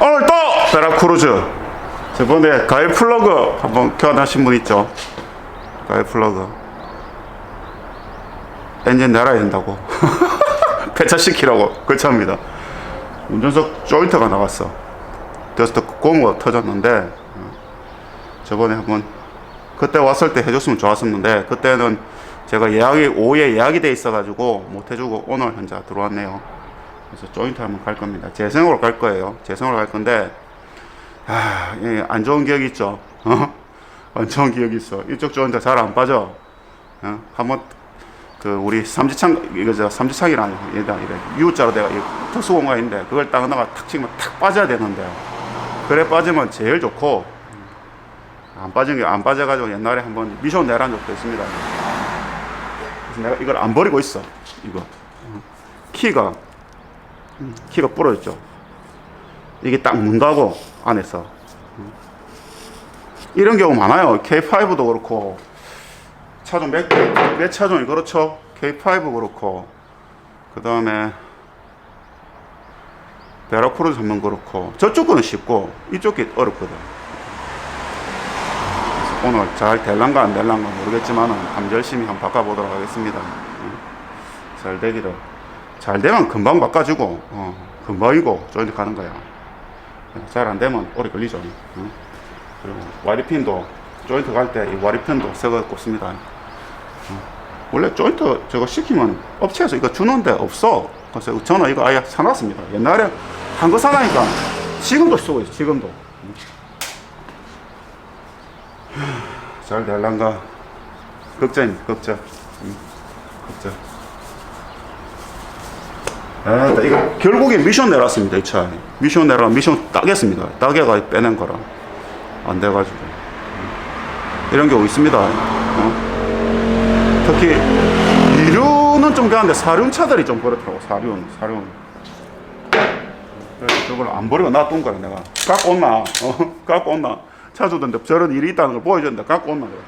오늘 또 베라크루즈. 저번에 가일 플러그 한번 교환하신 분 있죠? 가일 플러그. 엔진 내려야 된다고. 폐차시키라고. 그렇답니다. 운전석 조인트가 나갔어. 그래서 고무가 터졌는데 어, 저번에 한번 그때 왔을 때 해줬으면 좋았었는데 그때는 제가 예약이 오후에 예약이 돼 있어가지고 못 해주고 오늘 현재 들어왔네요 그래서 조인트 한번 갈 겁니다 재생으로 갈 거예요 재생으로 갈 건데 아, 예, 안 좋은 기억이 있죠. 어? 안 좋은 기억이 있어. 이쪽 조인트 잘 안 빠져. 어? 한번 그 우리 삼지창 이거 저 삼지창이라는 얘다 이래 U자로 내가 이 특수 공간인데 그걸 딱 하나가 탁 치면 탁 빠져야 되는데 그래 빠지면 제일 좋고 안 빠진 게 안 빠져가지고 옛날에 한번 미션 내란 적도 있습니다. 그래서 내가 이걸 안 버리고 있어. 이거 어. 키가 음, 키가 부러졌죠. 이게 딱 문다고 안에서 이런 경우 많아요. K5도 그렇고 차종 몇, 몇 차종이 그렇죠. K5 그렇고 그 다음에 베라크루즈 한번 그렇고 저쪽 거는 쉽고 이쪽 게 어렵거든. 오늘 잘 될란가 안 될란가 모르겠지만은 한번 열심히 한번 바꿔보도록 하겠습니다. 응. 잘 되기를. 잘 되면 금방 바꿔주고 어, 금방이고 조인트 가는 거야. 잘 안 되면 오래 걸리죠. 응? 그리고 와리핀도 조인트 갈 때 이 와리핀도 새거 꼽습니다. 응. 원래 조인트 저거 시키면 업체에서 이거 주는데 없어. 그래서 저는 이거 아예 사놨습니다. 옛날에 한 거 사나니까 지금도 쓰고 있어. 지금도. 응. 잘 될란가 걱정입니다. 걱정. 응. 걱정. 아, 이거 결국에 미션 내놨습니다 이 차. 미션 내라 미션 따겠습니다. 따개가 빼낸 거라 안 돼가지고 이런 경우 있습니다. 어? 특히 이륜은 좀 그런데 사륜 차들이 좀 그렇더라고 사륜 사륜. 그래서 그걸 안 버리고 놔둔 거야 내가 갖고 온나 어? 갖고 온나 차 주던데 저런 일이 있다는 걸 보여줬는데 갖고 온나 그래.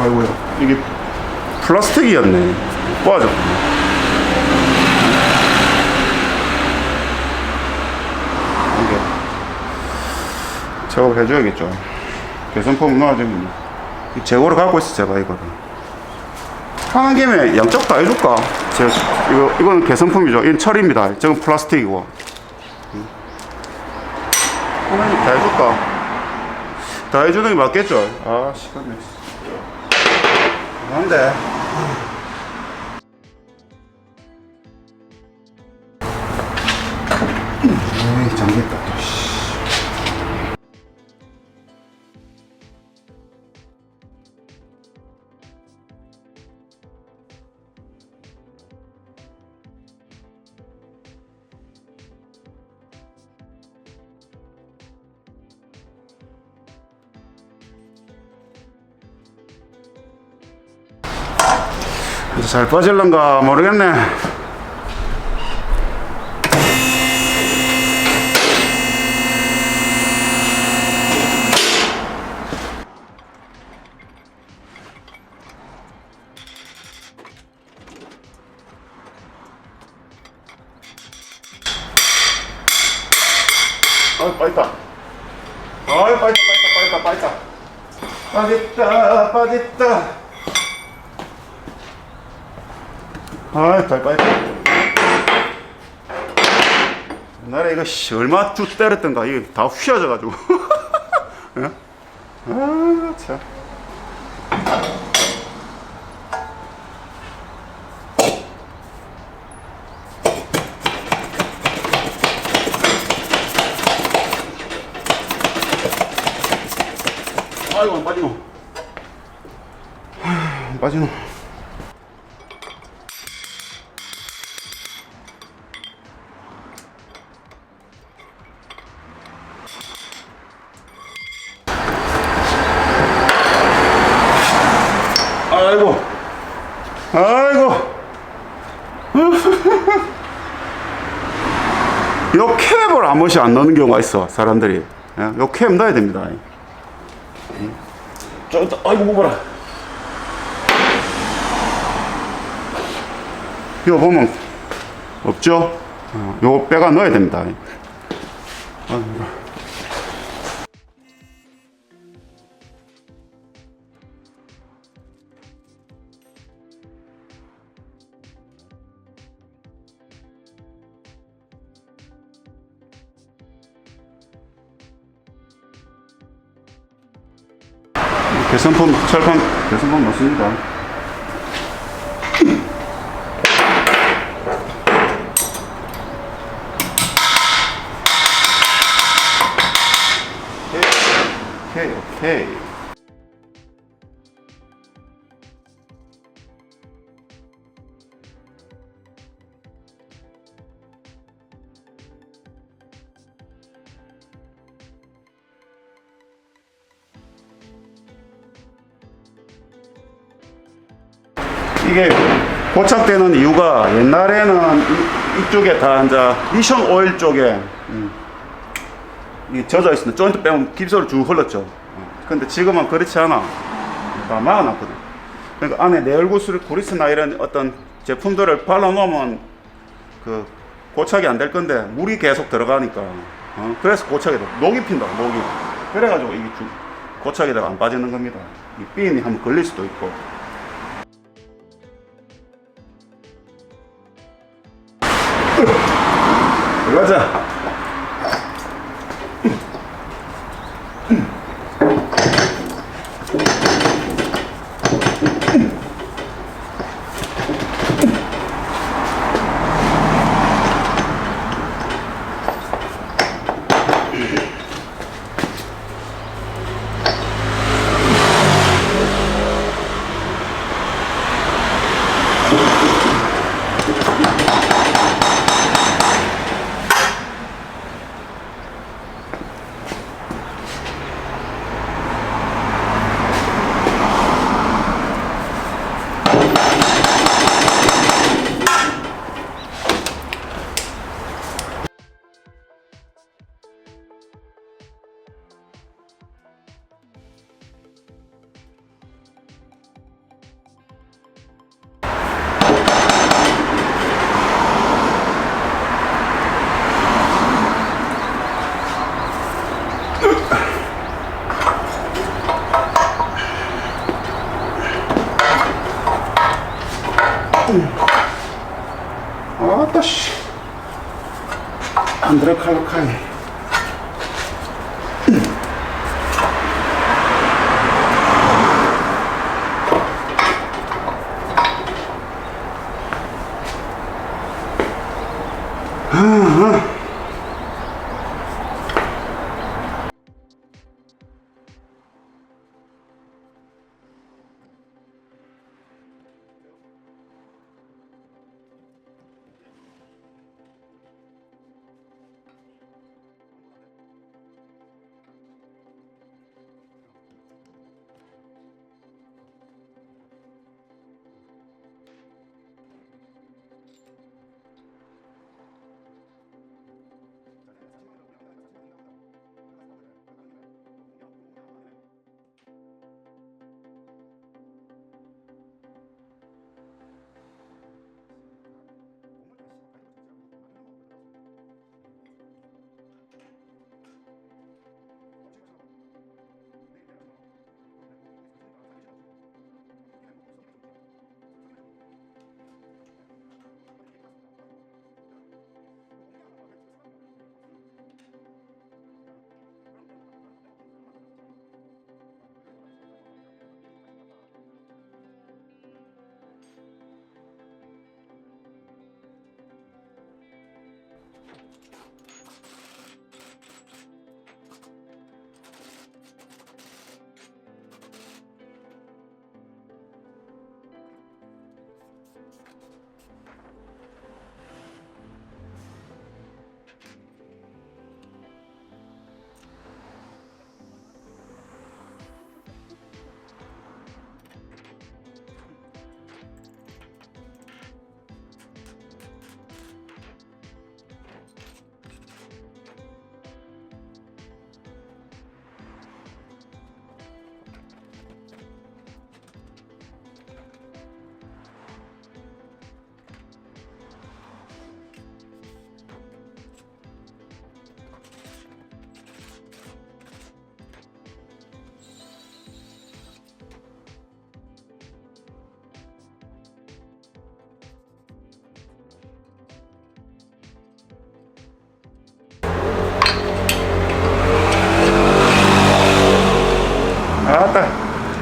아이고야. 이게 플라스틱이었네. 빠져. 이게 작업해줘야겠죠. 개선품 넣어주면 재고를 갖고 있어 제가 이거를. 하는 김에 양쪽 다 해줄까? 제가 이거 이거는 개선품이죠. 이건 철입니다. 저건 플라스틱이고. 하나님 다 해줄까? 다 해주는 게 맞겠죠? 아 시간 냈 어 안돼 잘 빠질런가 모르겠네. 아, 빠졌다. 빠졌다, 빠졌다, 빠졌다, 빠졌다. 빠졌다, 빠졌다. 아, 잘 빠져. 옛날에 이거 씨, 얼마 쭉 때렸던가 이게 다 휘어져가지고. 아이고. 아이고. 요 캡을 한 번씩 안 넣는 경우가 있어, 사람들이. 예, 요캡 넣어야 됩니다. 저, 저, 아이고, 뭐라. 이거 보면, 없죠? 어, 요 빼가 넣어야 됩니다. 아이고. 개선품, 철판 개선품 넣습니다. 이게 고착되는 이유가 옛날에는 이, 이쪽에 다 이제 미션 오일 쪽에 음, 이 젖어 있으면 조인트 빼면 깁스로 쭉 흘렀죠. 어, 근데 지금은 그렇지 않아. 다 막아놨거든. 그러니까 안에 내열구스 구리스나 이런 어떤 제품들을 발라놓으면 그 고착이 안 될 건데 물이 계속 들어가니까 어, 그래서 고착이 돼. 녹이 핀다 녹이. 그래가지고 이게 주- 고착에다가 안 빠지는 겁니다. 이 핀이 한번 걸릴 수도 있고. 가자. 아따 씨. 안 들어 칼로칼. 아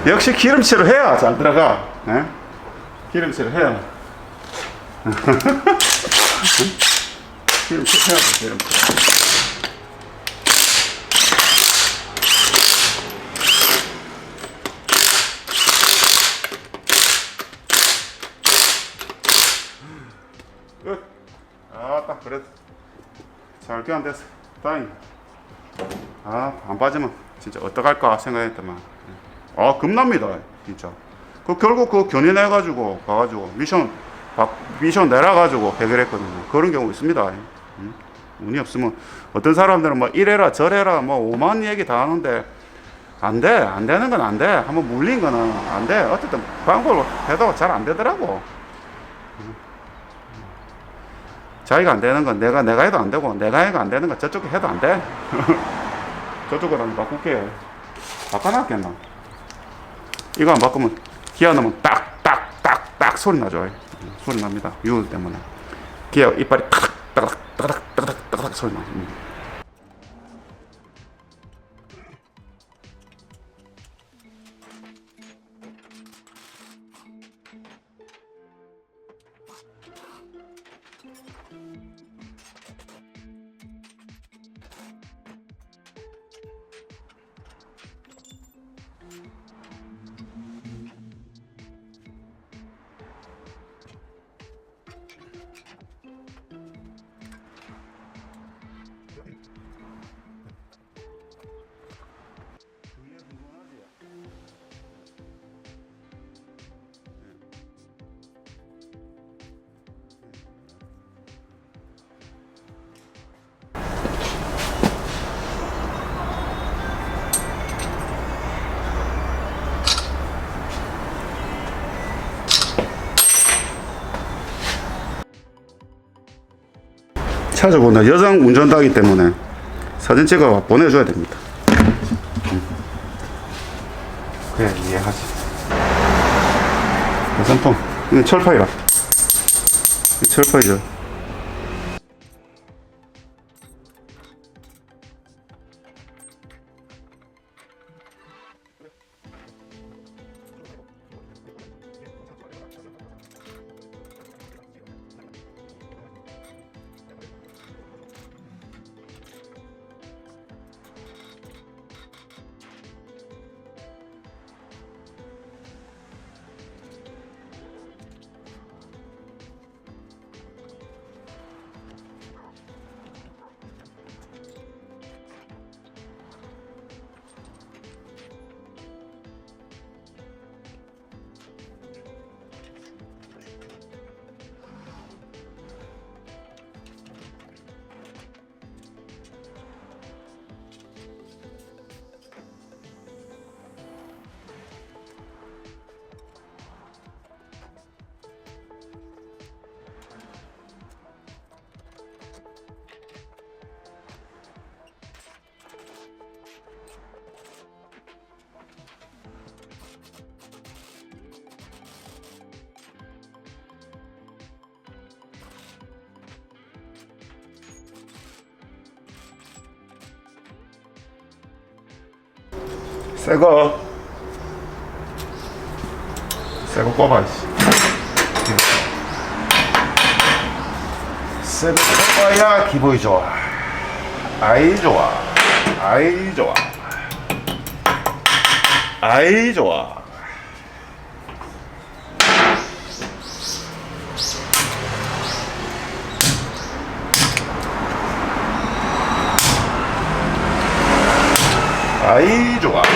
역시 기름칠을 해야 잘 들어가. 예? 기름칠을 해야. 기름칠 해야 돼 기름칠. 그래 잘 교환됐어. 다행 아안 빠지면 진짜 어떡할까 생각했더만 아 겁납니다 진짜 그 결국 그 견인해가지고 가가지고 미션 바- 미션 내려가지고 해결했거든요 그런 경우 있습니다 음? 운이 없으면 어떤 사람들은 뭐 이래라 저래라 뭐 오만 얘기 다 하는데 안 돼, 안 되는 건 안 돼. 한번 물린 거는 안 돼. 어쨌든 방법을 해도 잘 안 되더라고. 음. 자기가 안 되는 건 내가 내가 해도 안 되고 내가 해도 안 되는 건 저쪽이 해도 안 돼. 저쪽으로 바꿀게. 바꿔놨겠나? 이거 안 바꾸면 기아 넣으면 딱 딱 딱 딱 소리 나죠. 음, 소리 납니다. 유울 때문에 기아 이빨이 따닥 따닥 따닥 따닥 소리 나. 찾아본다. 여성 운전자이기 때문에 사진 찍어 보내줘야 됩니다. 음. 그래 이해하지. 이건 철파이라. 이 철파이죠. 새거. 새거 꺼봐 새거 꺼봐야 기분이 좋아. 아이 좋아. 아이 좋아. 아이 좋아. 아이 좋아.